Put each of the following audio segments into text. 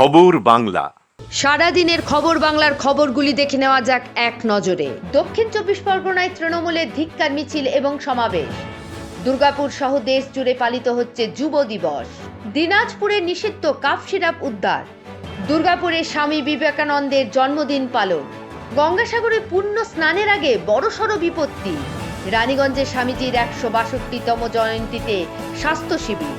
খবর বাংলা। সারাদিনের খবর বাংলার খবরগুলি দেখে নেওয়া যাক এক নজরে। দক্ষিণ চব্বিশ পরগনায় তৃণমূলের ধিক্কার, মিছিল এবং সমাবেশ। দুর্গাপুর সহ দেশ জুড়ে পালিত হচ্ছে যুব দিবস। দিনাজপুরে নিষিদ্ধ কাফ সিরাপ উদ্ধার। দুর্গাপুরে স্বামী বিবেকানন্দের জন্মদিন পালন। গঙ্গাসাগরে পূর্ণ স্নানের আগে বড়সড় বিপত্তি। রানীগঞ্জে স্বামীজির একশো বাষট্টিতম জয়ন্তীতে স্বাস্থ্য শিবির।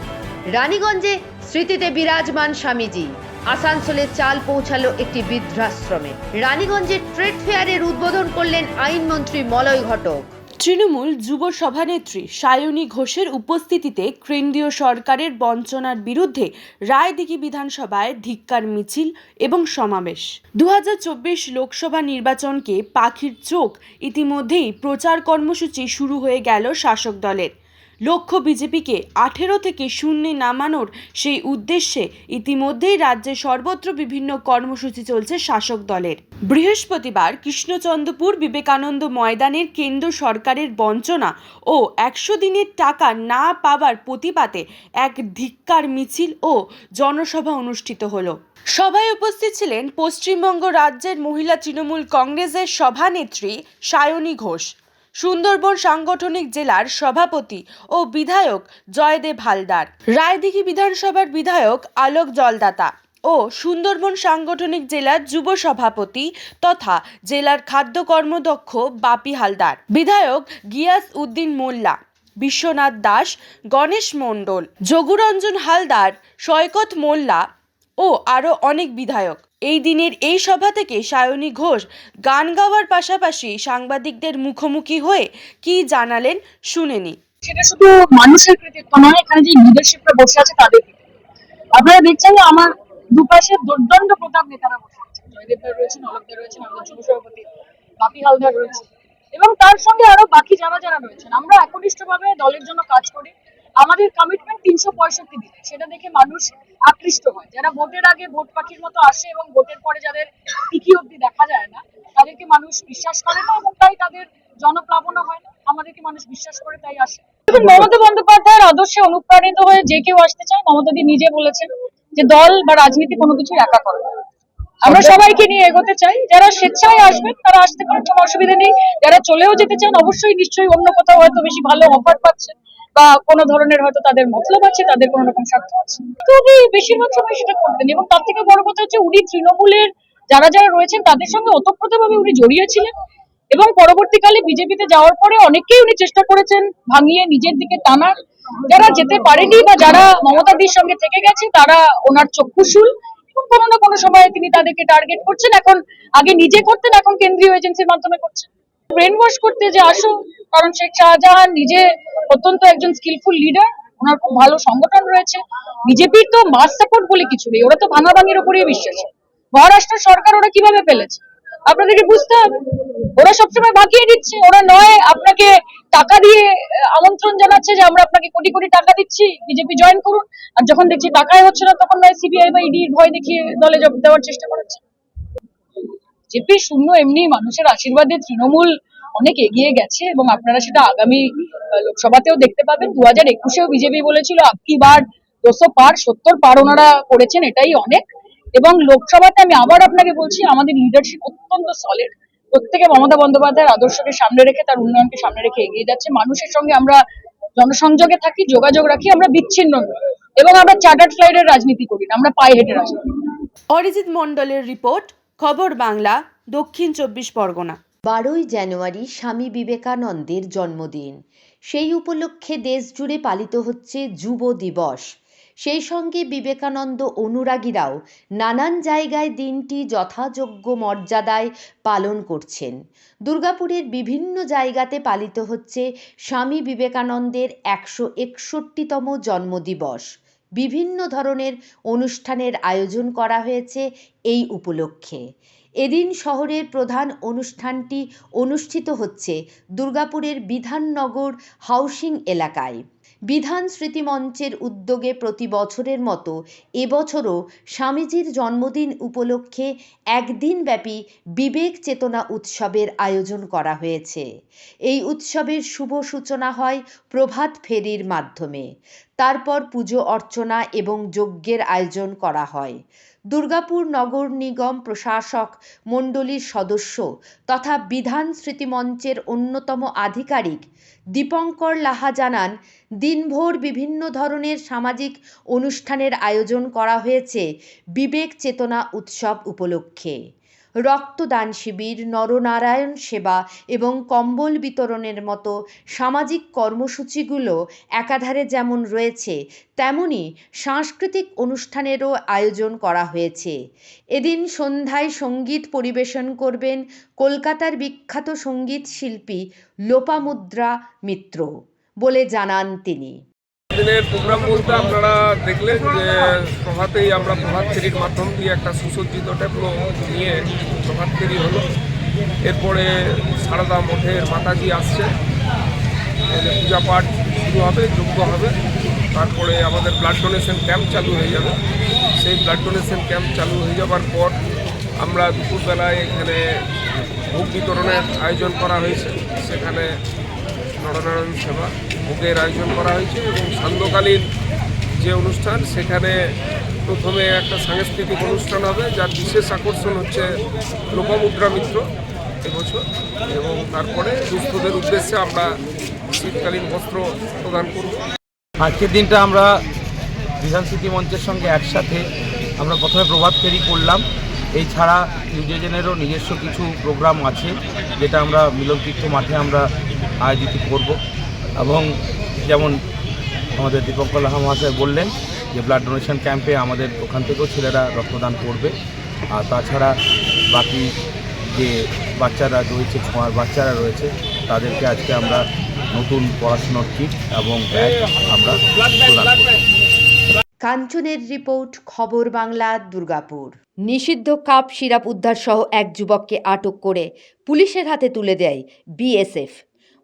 রানীগঞ্জে স্মৃতিতে বিরাজমান স্বামীজি। আসানসোলে চাল পৌঁছালো একটি বৃদ্ধাশ্রমে। রানীগঞ্জে ট্রেড ফেয়ারের উদ্বোধন করলেন আইনমন্ত্রী মলয় ঘটক। তৃণমূল যুব সভানেত্রী সায়নী ঘোষের উপস্থিতিতে কেন্দ্রীয় সরকারের বঞ্চনার বিরুদ্ধে রায়দিঘি বিধানসভায় ধিক্কার, মিছিল এবং সমাবেশ। দু হাজার চব্বিশ লোকসভা নির্বাচনকে পাখির চোখ। ইতিমধ্যেই প্রচার কর্মসূচি শুরু হয়ে গেল শাসক দলের। লক্ষ্য বিজেপিকে আঠেরো থেকে শূন্যে নামানোর সেই উদ্দেশ্যে ইতিমধ্যেই রাজ্যে সর্বত্র বিভিন্ন কর্মসূচি চলছে শাসক দলের। বৃহস্পতিবার কৃষ্ণচন্দ্রপুর বিবেকানন্দ ময়দানের কেন্দ্র সরকারের বঞ্চনা ও একশো দিনের টাকা না পাওয়ার প্রতিবাদে এক ধিক্কার মিছিল ও জনসভা অনুষ্ঠিত হলো। সভায় উপস্থিত ছিলেন পশ্চিমবঙ্গ রাজ্যের মহিলা তৃণমূল কংগ্রেসের সভানেত্রী সায়নী ঘোষ। সুন্দরবন সাংগঠনিক জেলার সভাপতি ও বিধায়ক জয়দেব হালদার। রায়দিঘি বিধানসভার বিধায়ক আলোক জলদাতা ও সুন্দরবন সাংগঠনিক জেলার যুব সভাপতি তথা জেলার খাদ্য কর্মদক্ষ বাপি হালদার। বিধায়ক গিয়াস উদ্দিন মোল্লা, বিশ্বনাথ দাস, গণেশ মণ্ডল যোগুরঞ্জন হালদার, সৈকত মোল্লা ও আরও অনেক বিধায়ক। এই দিনের এই সভা থেকে সায়নী ঘোষ গান গাওয়ার পাশাপাশি সাংবাদিকদের মুখোমুখি হয়ে কি জানালেন শুনেনি। সেটা শুধু মানুষের কৃতিত্ব নয়, এখানে যে লিডারশিপটা বসে আছে তাদের আপনারা দেখছেন আমার দুপাশে দুর্দণ্ড প্রতাপ নেতারা বসে আছেন। জয়দেবদা রয়েছেন অলোকদা রয়েছেন, আমাদের যুব সভাপতি বাপি হালদার রয়েছে এবং তার সঙ্গে আরও বাকি যারা যারা রয়েছেন, আমরা একনিষ্ঠভাবে দলের জন্য কাজ করি। আমাদের কমিটমেন্ট তিনশো পঁয়ষট্টি দিনে। সেটা দেখে মানুষ আকৃষ্ট হয়। যারা ভোটের আগে ভোট পাখির মতো আসে এবং ভোটের পরে যাদের টিকি অব্দি দেখা যায় না, তাদেরকে মানুষ বিশ্বাস করে না এবং তাই তাদের জনপ্লাবনা হয় না। আমাদেরকে মানুষ বিশ্বাস করে, তাই আসে। মমতা বন্দ্যোপাধ্যায়ের আদর্শে অনুপ্রাণিত হয়ে যে কেউ আসতে চায় মমতা দি নিজে বলেছেন যে দল বা রাজনীতি কোনো কিছু একা করে না। আমরা সবাইকে নিয়ে এগোতে চাই। যারা স্বেচ্ছায় আসবেন, তারা আসতে পারেন, কোনো অসুবিধা নেই। যারা চলেও যেতে চান, অবশ্যই নিশ্চয়ই অন্য কোথাও হয়তো বেশি ভালো অফার পাচ্ছেন। বা কোনো ধরনের হয়তো তাদের মতলব আছে, তাদের কোনো রকম স্বার্থ আছে? উনি বেশিরভাগ সময় সেটা করতেন এবং তার থেকে বড় কথা হচ্ছে উনি তৃণমূলের যারা যারা রয়েছেন তাদের সঙ্গে ওতপ্রোতভাবে উনি জড়িয়েছিলেন এবং পরবর্তীকালে বিজেপিতে যাওয়ার পরে অনেককেই উনি চেষ্টা করেছেন ভাঙিয়ে নিজের দিকে টানার যারা যেতে পারেনি বা যারা মমতাদির সঙ্গে থেকে গেছে তারা ওনার চক্ষুশুল এবং কোনো না কোনো সময় তিনি তাদেরকে টার্গেট করছেন। এখন আগে নিজে করতেন, এখন কেন্দ্রীয় এজেন্সির মাধ্যমে করছেন। ব্রেন ওয়াশ করতে যে আসো কারণ শেখ শাহজাহান নিজে অত্যন্ত একজন স্কিলফুল লিডার ওনার খুব ভালো সংগঠন রয়েছে। বিজেপির তো মাস সাপোর্ট বলে কিছু নেই, ওরা তো ভাঙাভাঙির উপরেই বিশ্বাসী। মহারাষ্ট্র সরকার ওরা কীভাবে পেলেছে আপনাদেরকে বুঝতে হবে। ওরা সবসময় বাকিয়ে দিচ্ছে ওরা নয়, আপনাকে টাকা দিয়ে আমন্ত্রণ জানাচ্ছে যে আমরা আপনাকে কোটি কোটি টাকা দিচ্ছি, বিজেপি জয়েন করুন। আর যখন দেখছি টাকাই হচ্ছে না, তখন নয় সিবিআই বা ইডির ভয় দেখিয়ে দলে দেওয়ার চেষ্টা করেছে বিজেপি শূন্য এমনি মানুষের আশীর্বাদে তৃণমূল অনেক এগিয়ে গেছে এবং আপনারা সেটা আগামী লোকসভাতেও দেখতে পাবেন। দু হাজার একুশেও বিজেপি বলেছিল আপকি বার দুশো পার, সত্তর পার ওনারা করেছেন, এটাই অনেক। এবং লোকসভাতে আমি আবার আপনাকে বলছি, আমাদের লিডারশিপ অত্যন্ত সলিড প্রত্যেকে মমতা বন্দ্যোপাধ্যায়ের আদর্শকে সামনে রেখে, তার উন্নয়নকে সামনে রেখে এগিয়ে যাচ্ছে। মানুষের সঙ্গে আমরা জনসংযোগে থাকি, যোগাযোগ রাখি, আমরা বিচ্ছিন্ন এবং আমরা চার্টার্ড ফ্লাইটের রাজনীতি করি না, আমরা পায়ে হেঁটে রাজনীতি অরিজিৎ মন্ডলের রিপোর্ট খবর বাংলা, দক্ষিণ চব্বিশ পরগনা। বারোই জানুয়ারি স্বামী বিবেকানন্দের জন্মদিন। সেই উপলক্ষে দেশ জুড়ে পালিত হচ্ছে যুব দিবস। সেই সঙ্গে বিবেকানন্দ অনুরাগীরাও নানান জায়গায় দিনটি যথাযোগ্য মর্যাদায় পালন করছেন। দুর্গাপুরের বিভিন্ন জায়গাতে পালিত হচ্ছে স্বামী বিবেকানন্দের একশো একষট্টিতম জন্মদিবস। বিভিন্ন ধরনের অনুষ্ঠানের আয়োজন করা হয়েছে এই উপলক্ষে। এদিন শহরের প্রধান অনুষ্ঠানটি অনুষ্ঠিত হচ্ছে দুর্গাপুরের বিধাননগর হাউসিং এলাকায়। বিধান স্মৃতিমঞ্চের উদ্যোগে প্রতি বছরের মতো এবছরও স্বামীজির জন্মদিন উপলক্ষে একদিনব্যাপী বিবেক চেতনা উৎসবের আয়োজন করা হয়েছে। এই উৎসবের শুভ সূচনা হয় প্রভাত ফেরির মাধ্যমে। তারপর পুজো অর্চনা এবং যজ্ঞের আয়োজন করা হয়। দুর্গাপুর নগর নিগম প্রশাসক মণ্ডলীর সদস্য তথা বিধান স্মৃতিমঞ্চের অন্যতম আধিকারিক দীপঙ্কর লাহা জানান, দিনভর বিভিন্ন ধরনের সামাজিক অনুষ্ঠানের আয়োজন করা হয়েছে বিবেক চেতনা উৎসব উপলক্ষে। রক্তদান শিবির, নরনারায়ণ সেবা এবং কম্বল বিতরণের মতো সামাজিক কর্মসূচিগুলো একাধারে যেমন রয়েছে, তেমনি সাংস্কৃতিক অনুষ্ঠানেরও আয়োজন করা হয়েছে। এদিন সন্ধ্যায় সংগীত পরিবেশন করবেন কলকাতার বিখ্যাত সংগীত শিল্পী লোপামুদ্রা মিত্র বলে জানান তিনি। দিনের প্রোগ্রাম বলতে আপনারা দেখলেন যে প্রভাতেই আমরা প্রভাত ফেরির মাধ্যম দিয়ে একটা সুসজ্জিত ট্যাবলো নিয়ে প্রভাত ফেরি হলো। এরপরে সারদা মঠের মাতাজি আসছে। পূজা পাঠ শুরু হবে, যজ্ঞ হবে। তারপরে আমাদের ব্লাড ডোনেশন ক্যাম্প চালু হয়ে যাবে। সেই ব্লাড ডোনেশন ক্যাম্প চালু হয়ে যাবার পর আমরা দুপুরবেলায় এখানে ভোগ বিতরণের আয়োজন করা হয়েছে। সেখানে নরনারায়ণ সেবা ভোগের আয়োজন করা হয়েছে এবং সান্ধ্যকালীন যে অনুষ্ঠান, সেখানে প্রথমে একটা সাংস্কৃতিক অনুষ্ঠান হবে, যার বিশেষ আকর্ষণ হচ্ছে লোপামুদ্রা মিত্র এবছর এবং তারপরে দুস্থদের উদ্দেশ্যে আমরা শীতকালীন বস্ত্র প্রদান করব। আজকের দিনটা আমরা বিধান স্মৃতি মঞ্চের সঙ্গে একসাথে আমরা প্রথমে প্রভাত ফেরি করলাম। এই ছাড়া নিউজেনেরও নিজস্ব কিছু প্রোগ্রাম আছে, যেটা আমরা মিলনতীর্থ মাঠে আমরা আয়োজিত করব। এবং যেমন আমাদের দীপঙ্কর লাহা মহাশয় বললেন যে ব্লাড ডোনেশন ক্যাম্পে আমাদের ওখান থেকেও ছেলেরা রক্তদান করবে। আর তাছাড়া বাকি যে বাচ্চারা রয়েছে, ছোঁয়ার বাচ্চারা রয়েছে, তাদেরকে আজকে আমরা নতুন পড়াশোনার কিট এবং ব্যাগ আমরা প্রদান কাঞ্চনের রিপোর্ট, খবর বাংলা, দুর্গাপুর। নিষিদ্ধ কাপ সিরাপ উদ্ধার সহ এক যুবককে আটক করে পুলিশের হাতে তুলে দেয় বিএসএফ।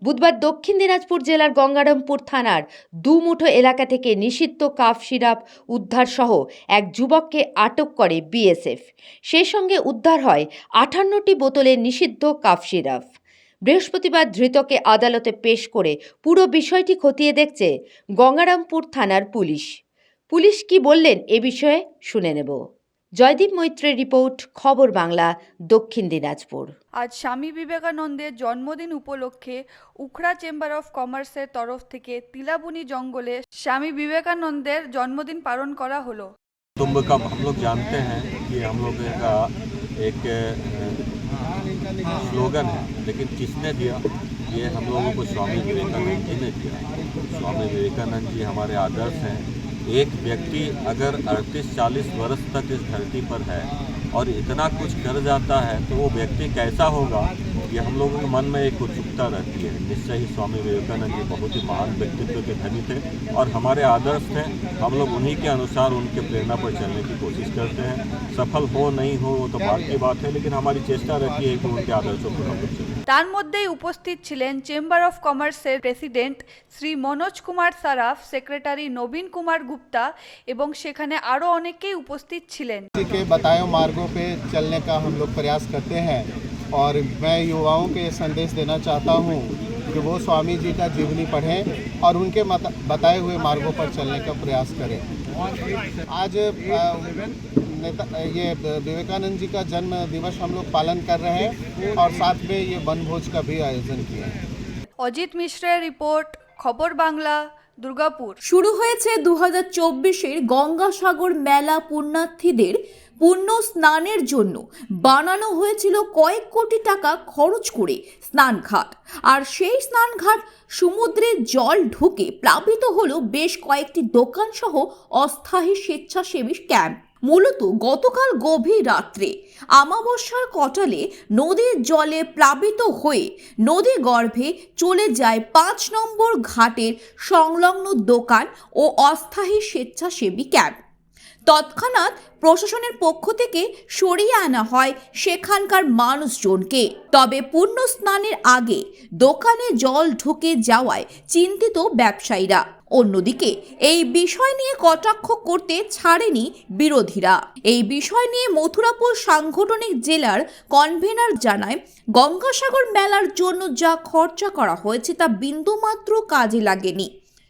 বুধবার দক্ষিণ দিনাজপুর জেলার গঙ্গারামপুর থানার দুমুঠো এলাকা থেকে নিষিদ্ধ কাপ সিরাপ উদ্ধার সহ এক যুবককে আটক করে বিএসএফ। সেই সঙ্গে উদ্ধার হয় আটান্নটি বোতলে নিষিদ্ধ কাপ সিরাপ। বৃহস্পতিবার ধৃতকে আদালতে পেশ করে পুরো বিষয়টি খতিয়ে দেখছে গঙ্গারামপুর থানার পুলিশ। পুলিশ কি বললেন এ বিষয়ে শুনে নেব জয়দীপ মৈত্রের রিপোর্ট খবর বাংলা দক্ষিণ দিনাজপুর আজ স্বামী বিবেকানন্দের জন্মদিন উপলক্ষে উখড়া চেম্বার অফ কমার্সের তরফ থেকে তিলাবুনি জঙ্গলে স্বামী বিবেকানন্দের জন্মদিন পালন করা হলো कुटुंब का हम लोग जानते हैं कि हम लोग का एक अ, स्लोगन है लेकिन किसने दिया ये हम लोगों को स्वामी विवेकानंद जी ने दिया स्वामी विवेकानंद जी हमारे आदर्श हैं एक व्यक्ति अगर 38-40 वर्ष तक इस धरती पर है और इतना कुछ कर जाता है तो वो व्यक्ति कैसा होगा? ये हम लोगों के मन में एक उत्सुकता रहती है निश्चय ही स्वामी विवेकानंद जी बहुत ही महान व्यक्तित्व के धनी थे और हमारे आदर्श थे हम लोग उन्हीं के अनुसार उनके प्रेरणा पर चलने की कोशिश करते हैं सफल हो नहीं हो वो तो बात की बात है लेकिन हमारी चेष्टा रहती है कि उनके आदर्शों पर हम लोग चलें তার মধ্যেই উপস্থিত ছিলেন চেম্বার অফ কমার্সের প্রেসিডেন্ট শ্রী মনোজ কুমার সারাফ সেক্রেটারি নবীন কুমার গুপ্তা এবং সেখানে আরও অনেকেই উপস্থিত ছিলেন जी के बताए मार्गों पे चलने का हम लोग प्रयास करते हैं और मैं युवाओं को ये संदेश देना चाहता हूँ कि वो स्वामी जी का जीवनी पढ़ें और उनके मत- बताए हुए मार्गों पर चलने का प्रयास करें आज अ, नेता ये विवेकानंद जी का जन्म दिवस हम लोग पालन कर रहे हैं और साथ में ये वनभोज का भी आयोजन किया है অজিত মিশ্রের রিপোর্ট খবর বাংলা দুর্গাপুর শুরু হয়েছে দু হাজার চব্বিশের গঙ্গাসাগর মেলা পুণ্যার্থীদের পুণ্য স্নানের জন্য। বানানো হয়েছিল কয়েক কোটি টাকা খরচ করে স্নানঘাট। আর সেই স্নানঘাট সমুদ্রে জল ঢুকে প্লাবিত হলো বেশ কয়েকটি দোকান সহ অস্থায়ী স্বেচ্ছাসেবী ক্যাম্প। মূলত গতকাল গভীর রাত্রে আমাবস্যার কটালে নদীর জলে প্লাবিত হয়ে নদী গর্ভে চলে যায় পাঁচ নম্বর ঘাটের সংলগ্ন দোকান ও অস্থায়ী স্বেচ্ছাসেবী ক্যাম্প। তৎক্ষণাৎ প্রশাসনের পক্ষ থেকে সরিয়ে আনা হয় সেখানকার মানুষজনকে। তবে পূর্ণ স্নানের আগে দোকানে জল ঢুকে যাওয়ায় চিন্তিত ব্যবসায়ীরা। অন্যদিকে, এই বিষয় নিয়ে কটাক্ষ করতে ছাড়েনি বিরোধীরা। এই বিষয় নিয়ে মথুরাপুর সাংগঠনিক জেলার কনভেনার জানায়, গঙ্গাসাগর মেলার জন্য যা খরচা করা হয়েছে তা বিন্দুমাত্র কাজে লাগেনি।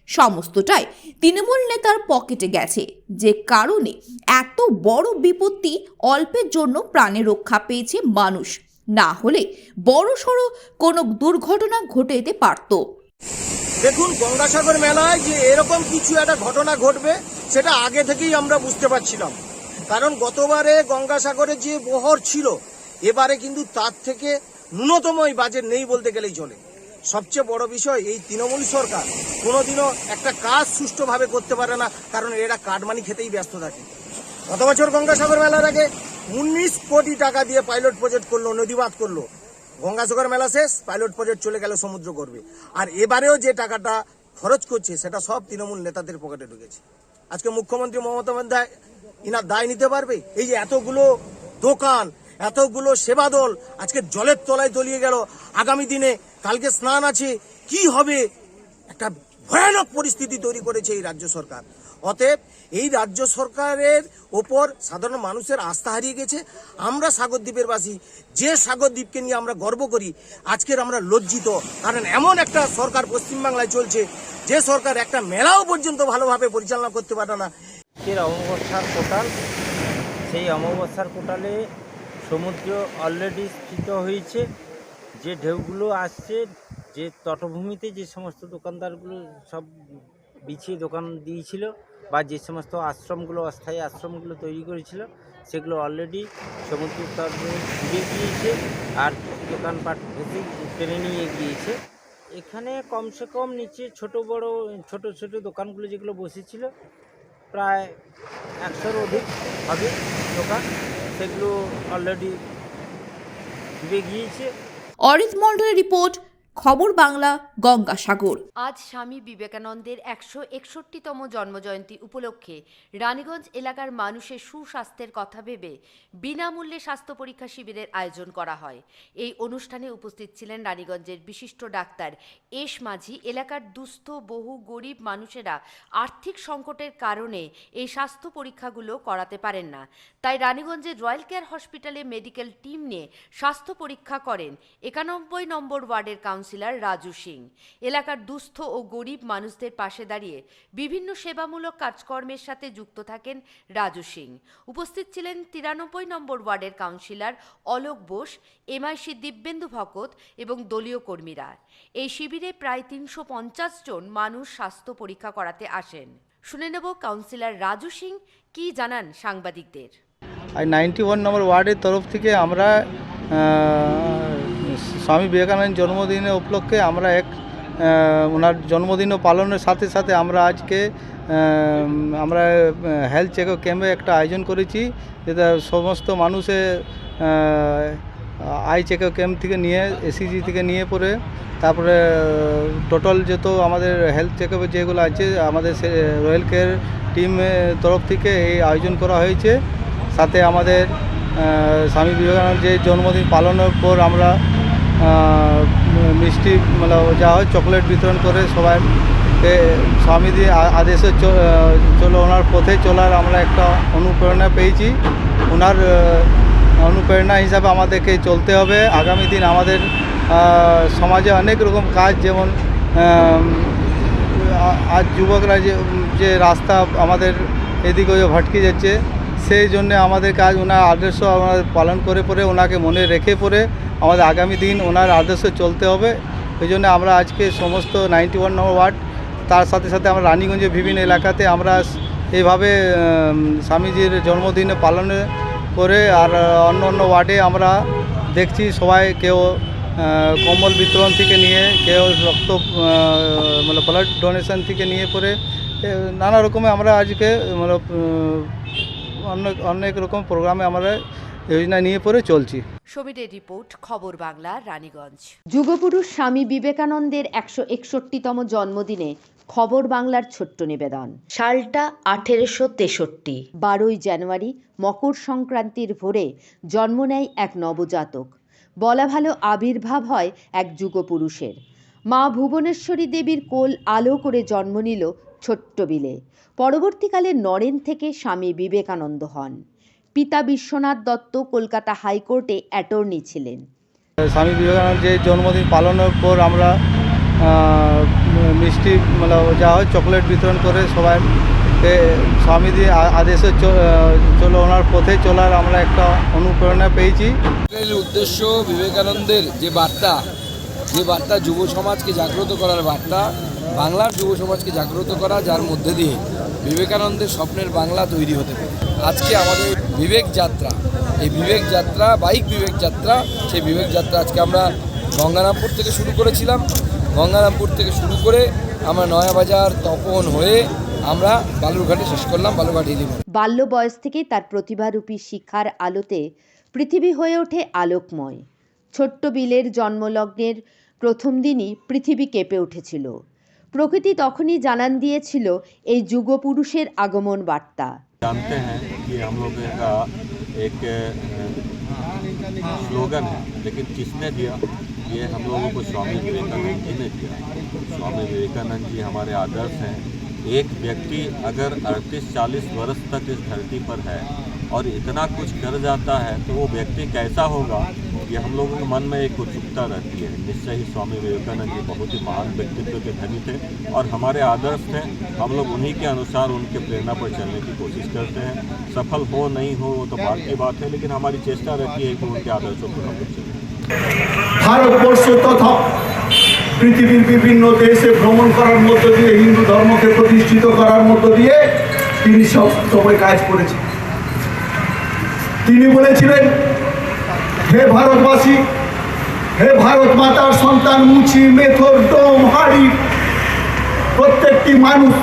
সমস্তটাই তৃণমূল নেতার পকেটে গেছে। যে কারণে এত বড় বিপত্তি অল্পের জন্য প্রাণে রক্ষা পেয়েছে মানুষ। না হলে বড় সড়ো কোনো দুর্ঘটনা ঘটে যেতে পারতো। দেখুন, গঙ্গাসাগর মেলায় যে এরকম কিছু একটা ঘটনা ঘটবে, সেটা আগে থেকেই আমরা বুঝতে পারছিলাম। কারণ গতবারে গঙ্গাসাগরে যে বহর ছিল, এবারে কিন্তু তার থেকে ন্যূনতম এই বাজেট নেই বলতে গেলেই চলে। সবচেয়ে বড় বিষয় এই তৃণমূল সরকার কোনোদিনও একটা কাজ সুষ্ঠুভাবে করতে পারে না, কারণ এরা কাটমানি খেতেই ব্যস্ত থাকে। গত বছর গঙ্গাসাগর মেলার আগে উনিশ কোটি টাকা দিয়ে পাইলট প্রজেক্ট করল নদীবাদ করল। গঙ্গাসাগর মেলা শেষ পাইলট প্রজেক্ট চলে গেল সমুদ্র করবে আর এবারেও যে টাকাটা খরচ করছে, সেটা সব তৃণমূল নেতাদের পকেটে ঢুকেছে। আজকে মুখ্যমন্ত্রী মমতা বন্দ্যোপাধ্যায় ইনার দায় নিতে পারবে? এই যে এতগুলো দোকান, এতগুলো সেবা দল আজকে জলের তলায় তলিয়ে গেল। আগামী দিনে কালকে স্নান আছে, কি হবে? একটা ভয়ানক পরিস্থিতি তৈরি করেছে এই রাজ্য সরকার। অতএব এই রাজ্য সরকারের ওপর সাধারণ মানুষের আস্থা হারিয়ে গেছে। আমরা সাগরদ্বীপের বাসী যে সাগরদ্বীপকে নিয়ে আমরা গর্ব করি, আজকের আমরা লজ্জিত। কারণ এমন একটা সরকার পশ্চিমবাংলায় চলছে, যে সরকার একটা মেলাও পর্যন্ত ভালোভাবে পরিচালনা করতে পারে না। অমাবস্যার কোটাল, সেই অমাবস্যার কোটালে সমুদ্র অলরেডি স্থিত হয়েছে। যে ঢেউগুলো আসছে, যে তটভূমিতে যে সমস্ত দোকানদারগুলো সব বিছিয়ে দোকান দিয়েছিল বা যে সমস্ত আশ্রমগুলো, অস্থায়ী আশ্রমগুলো তৈরি করেছিল, সেগুলো অলরেডি সমুদ্র তটে ডুবে গিয়েছে আর দোকানপাট ভেসে টেনে নিয়ে গিয়েছে। এখানে কমসে কম নিচে ছোট বড়, ছোট ছোট দোকানগুলো যেগুলো বসেছিল, প্রায় একশোর অধিক হবে দোকান, সেগুলো অলরেডি ডুবে গিয়েছে। অরিত মণ্ডলের রিপোর্ট খবর বাংলা গঙ্গাসাগর আজ স্বামী বিবেকানন্দের একশো একষট্টিতম জন্মজয়ন্তী উপলক্ষে রানীগঞ্জ এলাকার মানুষের সুস্বাস্থ্যের কথা ভেবে বিনামূল্যে স্বাস্থ্য পরীক্ষা শিবিরের আয়োজন করা হয়। এই অনুষ্ঠানে উপস্থিত ছিলেন রানীগঞ্জের বিশিষ্ট ডাক্তার এস মাঝি। এলাকার দুস্থ, বহু গরিব মানুষেরা আর্থিক সংকটের কারণে এই স্বাস্থ্য পরীক্ষাগুলো করাতে পারেন না। তাই রানীগঞ্জের রয়্যাল কেয়ার হসপিটালে মেডিকেল টিম নিয়ে স্বাস্থ্য পরীক্ষা করেন একানব্বই নম্বর ওয়ার্ডের কাউন্সিলর রাজু সিং। এলাকার দুস্থ ও গরিব মানুষদের পাশে দাঁড়িয়ে বিভিন্ন সেবামূলক কাজকর্মের সাথে যুক্ত থাকেন রাজু সিং। উপস্থিত ছিলেন তিরানব্বই নম্বর ওয়ার্ডের কাউন্সিলর অলোক বোস, এমআইসি দিব্যেন্দু ভকত এবং দলীয় কর্মীরা। এই শিবিরে প্রায় তিনশো পঞ্চাশ জন মানুষ স্বাস্থ্য পরীক্ষা করাতে আসেন। শুনে নেব কাউন্সিলর রাজু সিং কি জানান সাংবাদিকদের। আর নাইনটি ওয়ান নম্বর ওয়ার্ডের তরফ থেকে আমরা স্বামী বিবেকানন্দ জন্মদিনের উপলক্ষে আমরা এক ওনার জন্মদিনও পালনের সাথে সাথে আমরা আজকে আমরা হেলথ চেক ক্যাম্পে একটা আয়োজন করেছি, যেটা সমস্ত মানুষের আই চেক ক্যাম্প থেকে নিয়ে এসিজি থেকে নিয়ে পরে তারপরে টোটাল যত আমাদের হেলথ চেক যেগুলো আছে, আমাদের রয়্যাল কেয়ার টিমের তরফ থেকে এই আয়োজন করা হয়েছে। সাথে আমাদের স্বামী বিবেকানন্দ যে জন্মদিন পালনের পর আমরা মিষ্টি মানে যা হয় চকলেট বিতরণ করে সবাই। স্বামীজি আদেশে চলো, ওনার পথে চলার আমরা একটা অনুপ্রেরণা পেয়েছি। ওনার অনুপ্রেরণা হিসাবে আমাদেরকে চলতে হবে। আগামী দিন আমাদের সমাজে অনেক রকম কাজ, যেমন আজ যুবকরা যে যে রাস্তা আমাদের এদিকে ভটকে যাচ্ছে, সেই জন্য আমাদের কাজ, ওনার আদর্শ আমাদের পালন করে, পরে ওনাকে মনে রেখে, পরে আমাদের আগামী দিন ওনার আদর্শে চলতে হবে। ওই জন্য আমরা আজকে সমস্ত নাইনটি ওয়ান নম্বর ওয়ার্ড, তার সাথে সাথে আমরা রানীগঞ্জের বিভিন্ন এলাকাতে আমরা এইভাবে স্বামীজির জন্মদিনে পালন করে আর অন্য অন্য ওয়ার্ডে আমরা দেখছি সবাই কেউ কম্বল বিতরণ থেকে নিয়ে, কেউ রক্ত মানে ব্লাড ডোনেশন থেকে নিয়ে পরে নানা রকমের আমরা আজকে মানে অনেক অনেক রকম প্রোগ্রামে আমরা যোজনা নিয়ে পরে চলছি। সমীরের রিপোর্ট খবর বাংলা রানীগঞ্জ। যুগপুরুষ স্বামী বিবেকানন্দের একশো একষট্টিতম জন্মদিনে খবর বাংলার ছোট্ট নিবেদন। সালটা আঠেরোশো তেষট্টি। বারোই জানুয়ারি মকর সংক্রান্তির ভোরে জন্ম নেয় এক নবজাতক। বলা ভালো আবির্ভাব হয় এক যুগপুরুষের। মা ভুবনেশ্বরী দেবীর কোল আলো করে জন্ম নিল ছোট্ট বিলে। পরবর্তীকালে নরেন থেকে স্বামী বিবেকানন্দ হন। পিতা বিশ্বনাথ দত্ত কলকাতা হাইকোর্টে অ্যাটর্নি ছিলেন। স্বামী বিবেকানন্দ যে জন্মদিন পালনের পর আমরা মিষ্টি মানে যা হয় চকলেট বিতরণ করে সবাই স্বামীজি আদেশে চলো ওনার পথে চলার আমরা একটা অনুপ্রেরণা পেয়েছি। উদ্দেশ্য বিবেকানন্দের যে বার্তা যে বার্তা যুব সমাজকে জাগ্রত করার বার্তা বাংলার যুব সমাজকে জাগ্রত করা যার মধ্যে দিয়ে বিবেকানন্দের স্বপ্নের বাংলা তৈরি হতে পারে। আজকে আমাদের বিবেক যাত্রা এই বিবেক যাত্রা বাইক বিবেক যাত্রা সেই বিবেক যাত্রা আজকে আমরা গঙ্গারামপুর থেকে শুরু করেছিলাম। গঙ্গারামপুর থেকে শুরু করে আমরা নয়াবাজার তপন হয়ে আমরা বালুরঘাটে শেষ করলাম, বালুরঘাট হিলি বাল্য বয়স থেকেই তার প্রতিভারূপী শিক্ষার আলোতে পৃথিবী হয়ে ওঠে আলোকময়। ছোট্ট বিলের জন্মলগ্নের প্রথম দিনই পৃথিবী কেঁপে উঠেছিল। প্রকৃতি তখনই জানান দিয়েছিল এই যুগপুরুষের আগমন বার্তা। जानते हैं कि हम लोग का एक स्लोगन है, लेकिन किसने दिया? ये हम लोगों को स्वामी विवेकानंद जी ने दिया। स्वामी विवेकानंद जी हमारे आदर्श हैं। एक व्यक्ति अगर 38-40 वर्ष तक इस धरती पर है और इतना कुछ कर जाता है तो वो व्यक्ति कैसा होगा? ये हम लोगों के मन में एक उत्सुकता रहती है निश्चय ही स्वामी विवेकानंद जी बहुत ही महान व्यक्तित्व के धनी थे और हमारे आदर्श थे हम लोग उन्हीं के अनुसार उनके प्रेरणा पर चलने की कोशिश करते हैं सफल हो नहीं हो वो तो बात की बात है लेकिन हमारी चेष्टा रहती है कि उनके आदर्शों पर हम लोग चलें ভারতবর্ষ তথা পৃথিবীর বিভিন্ন দেশে ভ্রমণ করার মধ্য দিয়ে হিন্দু ধর্মকে প্রতিষ্ঠিত করার মধ্য দিয়ে তিনি সব সময় কাজ করেছেন তিনি বলেছিলেন হে ভারতবাসী, হে ভারত মাতার সন্তান মুচি মেথর ডোম হাড়ি। প্রত্যেকটি মানুষ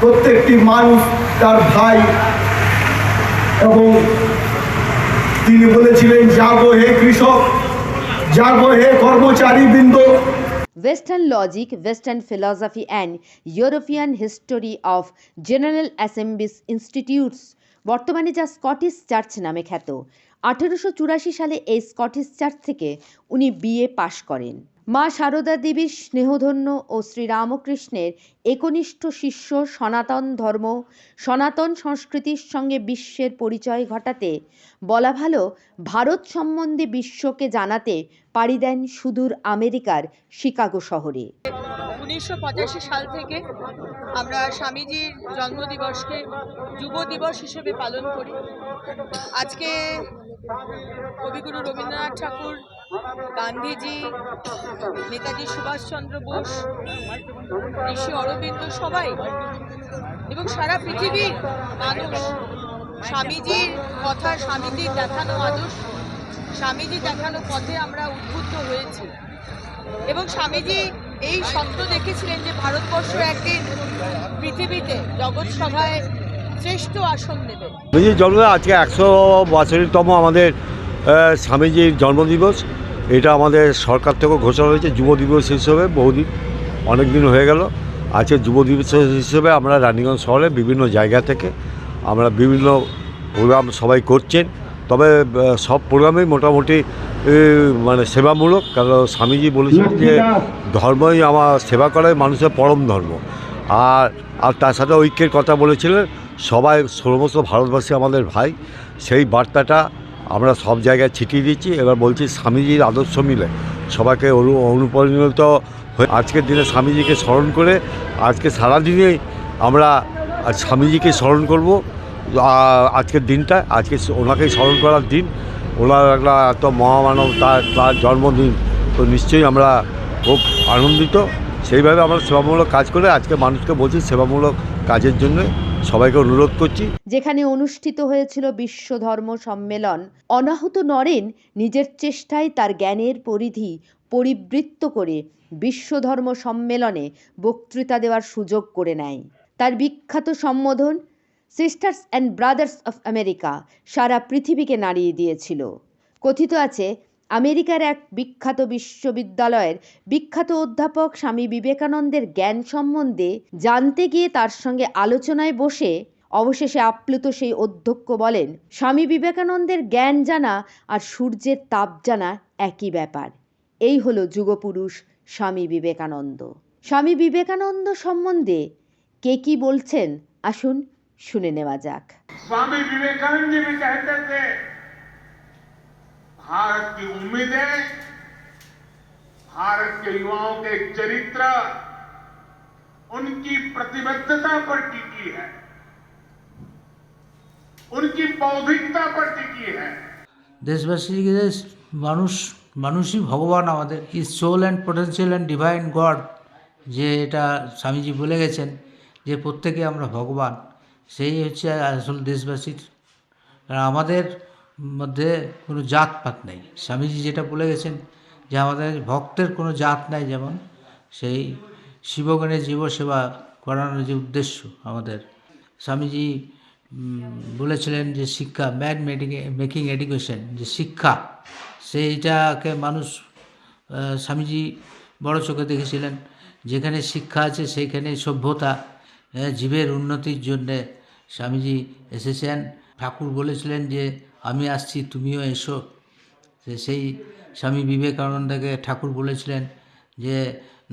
প্রত্যেকটি মানুষ তার ভাই এবং তিনি বলেছিলেন জাগো হে কৃষক জাগো হে কর্মচারী বৃন্দ। Western logic western philosophy and European history of general assemblies institutes বর্তমানে যা স্কটিশ চার্চ নামে খ্যাত। আঠেরোশো চুরাশি সালে এই স্কটিশ চার্চ থেকে উনি বিএ পাশ করেন। মা সারদা দেবীর স্নেহধন্য ও শ্রীরামকৃষ্ণের একনিষ্ঠ শিষ্য সনাতন ধর্ম, সনাতন সংস্কৃতির সঙ্গে বিশ্বের পরিচয় ঘটাতে বলা ভালো ভারত সম্বন্ধে বিশ্বকে জানাতে পাড়ি দেন সুদূর আমেরিকার শিকাগো শহরে। উনিশশো পঁচাশি সাল থেকে আমরা স্বামীজির জন্মদিবসকে যুব দিবস হিসেবে পালন করি। আজকে কবিগুরু রবীন্দ্রনাথ ঠাকুর গান্ধীজি নেতাজি সুভাষচন্দ্র বোস ঋষি অরবিন্দ সবাই এবং সারা পৃথিবীর মানুষ। স্বামীজির কথা স্বামীজির দেখানো আদর্শ স্বামীজি দেখানো পথে আমরা উদ্বুদ্ধ হয়েছি। এবং স্বামীজি এই স্বপ্ন দেখেছিলেন যে ভারতবর্ষ একদিন পৃথিবীতে জগৎ সভায় শ্রেষ্ঠ আসন নেবে জন্ম আজকে একশো বছরতম আমাদের আহ, স্বামীজির জন্মদিবস, এটা আমাদের সরকার থেকেও ঘোষণা হয়েছে, যুব দিবস হিসেবে বহুদিন অনেক দিন হয়ে গেল। আজকে যুব দিবস হিসেবে আমরা রানীগঞ্জ শহরে বিভিন্ন জায়গা থেকে আমরা বিভিন্ন প্রোগ্রাম সবাই করছেন। তবে সব প্রোগ্রামেই মোটামুটি মানে সেবামূলক, কারণ স্বামীজি বলেছেন যে ধর্মই আমার সেবা করাই মানুষের পরম ধর্ম। আর আর তার সাথে ঐক্যের কথা বলেছিলেন, সবাই সমস্ত ভারতবাসী আমাদের ভাই। সেই বার্তাটা আমরা সব জায়গায় ছিটিয়ে দিচ্ছি। এবার বলছি স্বামীজির আদর্শ মিলে। সবাইকে অনু অনুপ্রাণিত হয়ে আজকের দিনে স্বামীজিকে স্মরণ করে আজকে সারাদিনেই আমরা স্বামীজিকে স্মরণ করব। আজকের দিনটা, আজকে ওনাকেই স্মরণ করার দিন। ওনার একটা এত মহামানব, তার তার জন্মদিন। তো নিশ্চয়ই আমরা খুব আনন্দিত। সেইভাবে আমরা সেবামূলক কাজ করে আজকে মানুষকে বলছি সেবামূলক কাজের জন্য সবাইকে অনুরোধ করছি। যেখানে অনুষ্ঠিত হয়েছিল বিশ্ব ধর্ম সম্মেলন, অনাহত নরেন নিজের চেষ্টায় তার জ্ঞানের পরিধি পরিবৃত্ত করে বিশ্বধর্ম সম্মেলনে বক্তৃতা দেওয়ার সুযোগ করে নেয়। তার বিখ্যাত সম্বোধন sisters and brothers of America সারা পৃথিবীকে নাড়িয়ে দিয়েছিল। কথিত আছে আমেরিকার এক বিখ্যাত বিশ্ববিদ্যালয়ের বিখ্যাত অধ্যাপক স্বামী বিবেকানন্দের জ্ঞান সম্বন্ধে জানতে গিয়ে তার সঙ্গে আলোচনায় বসে অবশেষে আপ্লুত সেই অধ্যক্ষ বলেন, স্বামী বিবেকানন্দের জ্ঞান জানা আর সূর্যের তাপ জানা একই ব্যাপার। এই হলো যুগপুরুষ স্বামী বিবেকানন্দ। স্বামী বিবেকানন্দ সম্বন্ধে কে কি বলছেন? আসুন শুনে নেওয়া যাক। স্বামী বিবেকানন্দ भारत की उम्मीदें भारत के युवाओं के चरित्र उनकी प्रतिबद्धता पर टिकी है उनकी बौद्धिकता पर टिकी है দেশবাসীকে মানুষ মানুষই ভগবান আমাদের is soul and potential and divine god যে এটা স্বামীজি বলে গেছেন যে প্রত্যেকে আমরা ভগবান সেই হচ্ছে আসল দেশবাসীর আর আমাদের মধ্যে কোনো জাতপাত নেই। স্বামীজি যেটা বলে গেছেন যে আমাদের ভক্তের কোনো জাত নাই যেমন সেই শিবগণের জীবসেবা করানোর যে উদ্দেশ্য আমাদের। স্বামীজি বলেছিলেন যে শিক্ষা ম্যান মেডিং মেকিং এডুকেশন, যে শিক্ষা, সেইটাকে মানুষ স্বামীজি বড় চোখে দেখেছিলেন। যেখানে শিক্ষা আছে সেইখানে সভ্যতা জীবের উন্নতির জন্যে স্বামীজি এসেছেন। ঠাকুর বলেছিলেন যে আমি আসছি, তুমিও এসো। সেই স্বামী বিবেকানন্দকে ঠাকুর বলেছিলেন যে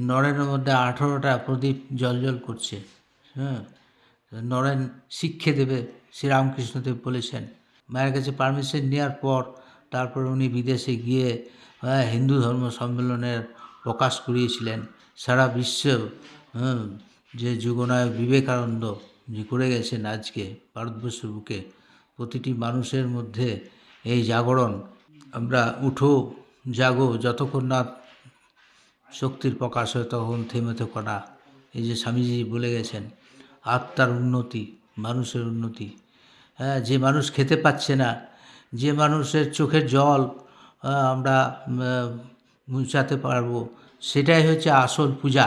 নরেনের মধ্যে আঠেরোটা প্রদীপ জল করছে। হ্যাঁ নরেন শিক্ষে দেবে শ্রীরামকৃষ্ণদেব বলেছেন। মায়ের কাছে পারমিশন নেওয়ার পর, তারপর উনি বিদেশে গিয়ে হিন্দু ধর্ম সম্মেলনের প্রকাশ করিয়েছিলেন। সারা বিশ্ব যে যুগনায়ক বিবেকানন্দ, যে করে গেছেন আজকে ভারতবর্ষের বুকে প্রতিটি মানুষের মধ্যে এই জাগরণ। আমরা উঠো, জাগো, যতক্ষণ না শক্তির প্রকাশ হয় তখন থেমে থেকো না। এই যে স্বামীজি বলে গেছেন, আত্মার উন্নতি, মানুষের উন্নতি। হ্যাঁ যে মানুষ খেতে পাচ্ছে না, যে মানুষের চোখের জল আমরা মুছাতে পারব, সেটাই হচ্ছে আসল পূজা।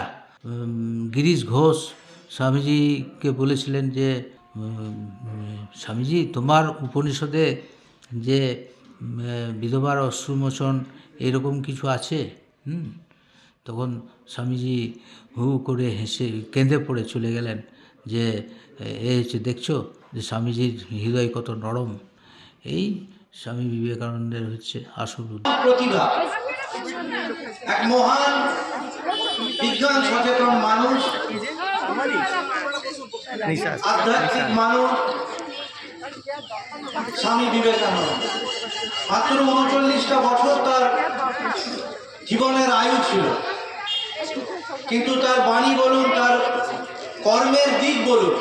গিরিশ ঘোষ স্বামীজিকে বলেছিলেন যে স্বামীজি, তোমার উপনিষদে যে বিধবার অশ্রুমোচন এরকম কিছু আছে? হুম? তখন স্বামীজি হু করে হেসে কেঁদে পড়ে চলে গেলেন যে, এ হচ্ছে দেখছ যে স্বামীজির হৃদয় কত নরম। এই স্বামী বিবেকানন্দের হচ্ছে আসল প্রতিভা। এক মহান বিজ্ঞান সচেতন মানুষ আধ্যাত্মিক মানুষ স্বামী বিবেকানন্দ। মাত্র উনচল্লিশটা বছর তার জীবনের আয়ু ছিল। কিন্তু তার বাণী বলুন তার কর্মের দিক বলুন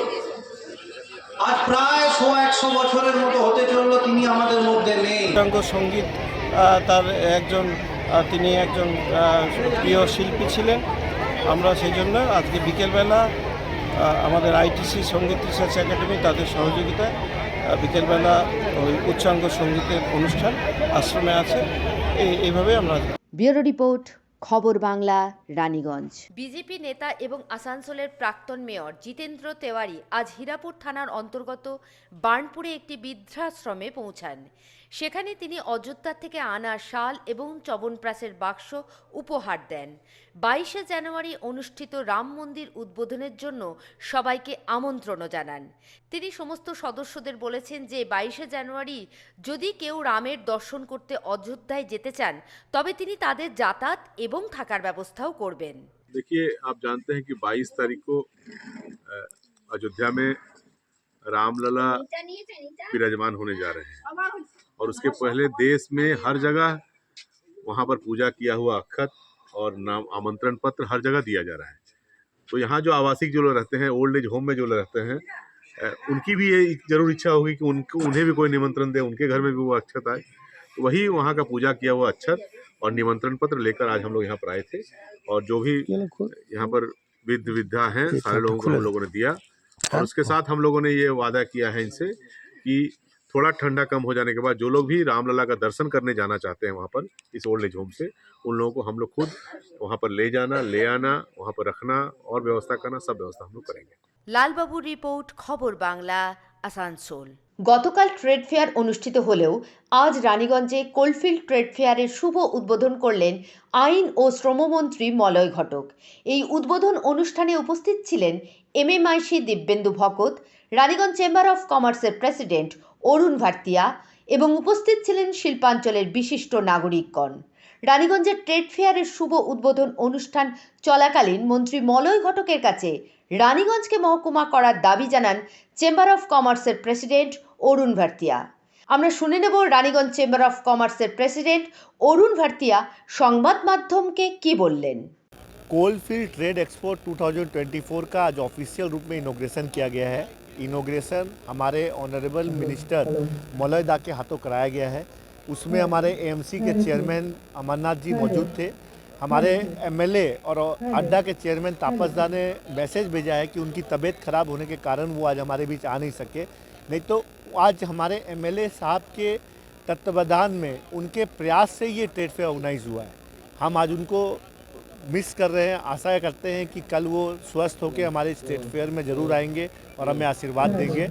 আজ প্রায় শো একশো বছরের মতো হতে চলল তিনি আমাদের মধ্যে নেই। সংগীত তার একজন তিনি একজন প্রিয় শিল্পী ছিলেন। আমরা সেই জন্য আজকে বিকেলবেলা আমাদের আইটিসি সংগীত রিসার্চ একাডেমি তাদের সহযোগিতায় বিকেলবেলা ওই উচ্চাঙ্গ সঙ্গীতের অনুষ্ঠান আশ্রমে আছে। এইভাবে আমরা bureau report Khabar Bangla Raniganj. BJP নেতা এবং আসানসোলের প্রাক্তন মেয়র জিতেন্দ্র তেওয়ারি আজ হীরাপুর থানার অন্তর্গত বার্নপুরে একটি বৃদ্ধাশ্রমে পৌঁছান। সেখানে তিনি অযোধ্যা থেকে আনা শাল এবং চবনপ্রাসের বাক্স উপহার দেন বাইশে জানুয়ারি অনুষ্ঠিত রাম মন্দির উদ্বোধনের জন্য সবাইকে আমন্ত্রণও জানান তিনি সমস্ত সদস্যদের বলেছেন যে বাইশে জানুয়ারি যদি কেউ রামের দর্শন করতে অযোধ্যায় যেতে চান তবে তিনি তাদের যাতায়াত এবং থাকার ব্যবস্থাও করবেন देखिए आप जानते हैं कि 22 तारीख को अ, अयोध्या में रामलला विराजमान होने जा रहे हैं और उसके पहले देश में हर जगह वहाँ पर पूजा किया हुआ अक्षत और नाम आमंत्रण पत्र हर जगह दिया जा रहा है। तो यहाँ जो आवासिक जो लोग रहते हैं ओल्ड एज होम में जो लोग रहते हैं उनकी भी ये ज़रूर इच्छा होगी कि उनको उन्हें भी कोई निमंत्रण दे उनके घर में भी वो अक्षत आए। तो वही वहाँ का पूजा किया हुआ अक्षत और निमंत्रण पत्र लेकर आज हम लोग यहाँ पर आए थे और जो भी यहाँ पर विद्ध विद्या हैं सारे लोगों को हम लोगों ने दिया। और उसके साथ हम लोगों ने ये वादा किया है इनसे कि थोड़ा ठंडा कम हो जाने के बाद जो लोग भी रामलला का दर्शन करने जाना चाहते हैं वहाँ पर इस ओल्ड एज होम से उन लोगों को हम लोग खुद वहाँ पर ले जाना ले आना वहाँ पर रखना और व्यवस्था करना सब व्यवस्था हम लोग करेंगे লালবাবুর রিপোর্ট খবর বাংলা আসানসোল গতকাল ট্রেড ফেয়ার অনুষ্ঠিত হলেও আজ রানীগঞ্জে কোলফিল্ড ট্রেড ফেয়ারের শুভ উদ্বোধন করলেন আইন ও শ্রমমন্ত্রী মলয় ঘটক এই উদ্বোধন অনুষ্ঠানে উপস্থিত ছিলেন MMIC Dibyendu Bhakat Raniganj chamber of কমার্সের প্রেসিডেন্ট অরুণ ভারতিয়া এবং উপস্থিত ছিলেন শিল্পাঞ্চলের বিশিষ্ট নাগরিকগণ রানীগঞ্জের ট্রেড ফেয়ারের শুভ উদ্বোধন অনুষ্ঠান চলাকালীন মন্ত্রী মলয় ঘটকের কাছে রানীগঞ্জকে মহকুমা করার দাবি জানান চেম্বার অফ কমার্সের প্রেসিডেন্ট অরুণ ভারতিয়া আমরা শুনে নেব রানীগঞ্জ চেম্বার অফ কমার্সের প্রেসিডেন্ট অরুণ ভারতিয়া সংবাদ মাধ্যমকে কি বললেন कोलफील्ड ट्रेड एक्सपो 2024 का आज ऑफिशियल रूप में इनोग्रेशन किया गया है इनोग्रेशन हमारे ऑनरेबल मिनिस्टर मौलय दा के हाथों कराया गया है। उसमें हमारे एएमसी के चेयरमैन अमरनाथ जी मौजूद थे। हमारे एमएलए और अड्डा के चेयरमैन तापस दा ने मैसेज भेजा है कि उनकी तबीयत खराब होने के कारण वो आज हमारे बीच आ नहीं सके। नहीं तो आज हमारे एमएलए साहब के तत्वावधान में उनके प्रयास से ये ट्रेड फेयर ऑर्गेनाइज हुआ है। हम आज उनको मिस कर रहे हैं, आशा करते हैं कि कल वो स्वस्थ होकर हमारे स्टेट फेयर में ज़रूर आएँगे और हमें आशीर्वाद देंगे।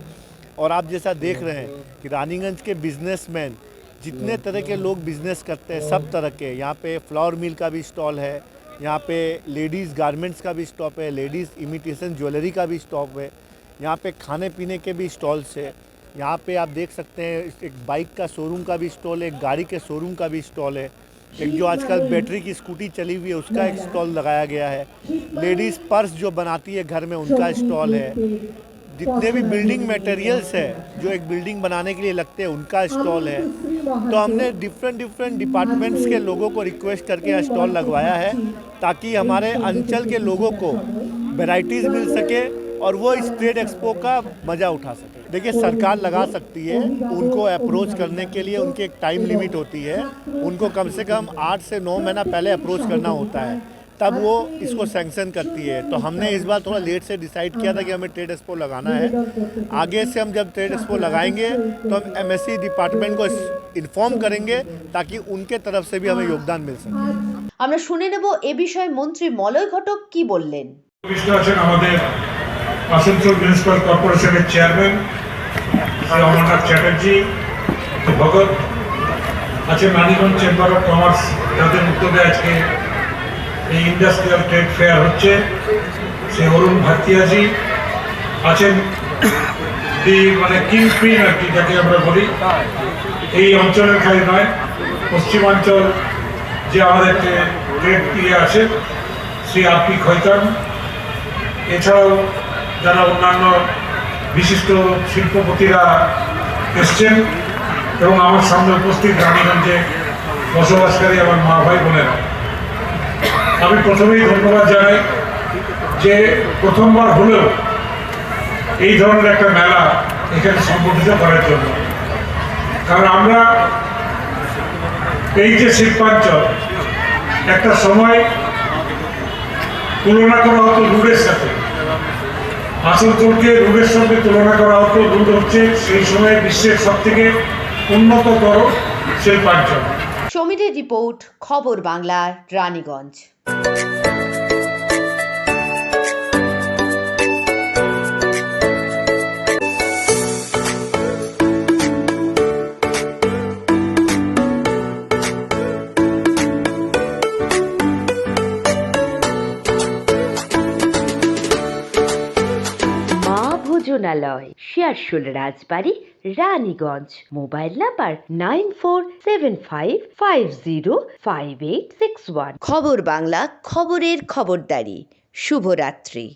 और आप जैसा देख रहे हैं कि रानीगंज के बिजनेसमैन जितने तरह के लोग बिज़नेस करते हैं, सब तरह के, यहाँ पे फ्लावर मिल का भी स्टॉल है, यहाँ पे लेडीज़ गारमेंट्स का भी स्टॉप है लेडीज़ इमिटेशन ज्वेलरी का भी स्टॉप है, यहाँ पे खाने पीने के भी स्टॉल्स है, यहाँ पे आप देख सकते हैं, एक बाइक का शोरूम का भी स्टॉल है, एक गाड़ी के शोरूम का भी स्टॉल है। एक जो आजकल बैटरी की स्कूटी चली हुई है, उसका एक स्टॉल लगाया गया है। लेडीज़ पर्स जो बनाती है घर में, उनका स्टॉल है। जितने भी बिल्डिंग मटेरियल्स है, जो एक बिल्डिंग बनाने के लिए लगते हैं, उनका स्टॉल है। तो हमने डिफरेंट डिफरेंट डिपार्टमेंट्स के लोगों को रिक्वेस्ट करके स्टॉल लगवाया है, ताकि हमारे अंचल के लोगों को वेराइटीज़ मिल सके और वो इस ट्रेड एक्सपो का मज़ा उठा सके देखिए सरकार लगा सकती है उनको अप्रोच करने के लिए उनकी एक टाइम लिमिट होती है उनको कम से कम आठ से नौ महीना पहले अप्रोच करना होता है तब वो इसको सैंक्शन करती है तो हमने इस बार थोड़ा लेट से डिसाइड किया था कि हमें ट्रेड एक्सपो लगाना है आगे से हम जब ट्रेड एक्सपो लगाएंगे तो हम एमएससी डिपार्टमेंट को इन्फॉर्म करेंगे ताकि उनके तरफ से भी हमें योगदान मिल सके আমরা শুনে নেব এ বিষয়ে মন্ত্রী মলয় ঘটক কি বললেন উপস্থিত আছেন আমাদের আসানসোল মিউনিসিপাল কর্পোরেশনের চেয়ারম্যান শ্রী অমরনাথ চ্যাটার্জি ভগত আছে রানীগঞ্জ চেম্বার অফ কমার্স যাদের উদ্যোগে আজকে এই ইন্ডাস্ট্রিয়াল ট্রেড ফেয়ার হচ্ছে। সে অরুণ ভাতিয়াজি আছেন মানে কিং পিন আর কি যাকে আমরা বলি। এই অঞ্চলের খালি নয়, পশ্চিমাঞ্চল যে আমাদের ট্রেড ইয়ে আছে, শ্রী আপি খৈতান। এছাড়াও যারা অন্যান্য বিশিষ্ট শিল্পপতিরা এসছেন এবং আমার সামনে উপস্থিত রানীগঞ্জে বসবাসকারী আমার মা ভাই বোনেরা, আমি প্রথমেই ধন্যবাদ জানাই যে প্রথমবার হলেও এই ধরনের একটা মেলা এখানে সংগঠিত করার জন্য। কারণ আমরা এই যে শিল্পাঞ্চল, একটা সময় তুলনা করা হতো রুডের সাথে। আসানসোলকে রোগের সঙ্গে তুলনা করা হতো দূর হচ্ছে, সেই সময়ে বিশ্বের সব থেকে উন্নততর শিল্পাঞ্চল সমিতির report, Khabar Bangla Raniganj. ভোজনালয় Searsole Rajbari, Raniganj. Mobile number nine four seven five five zero five eight six one. খবর বাংলা, খবরের খবরদারি। শুভরাত্রি।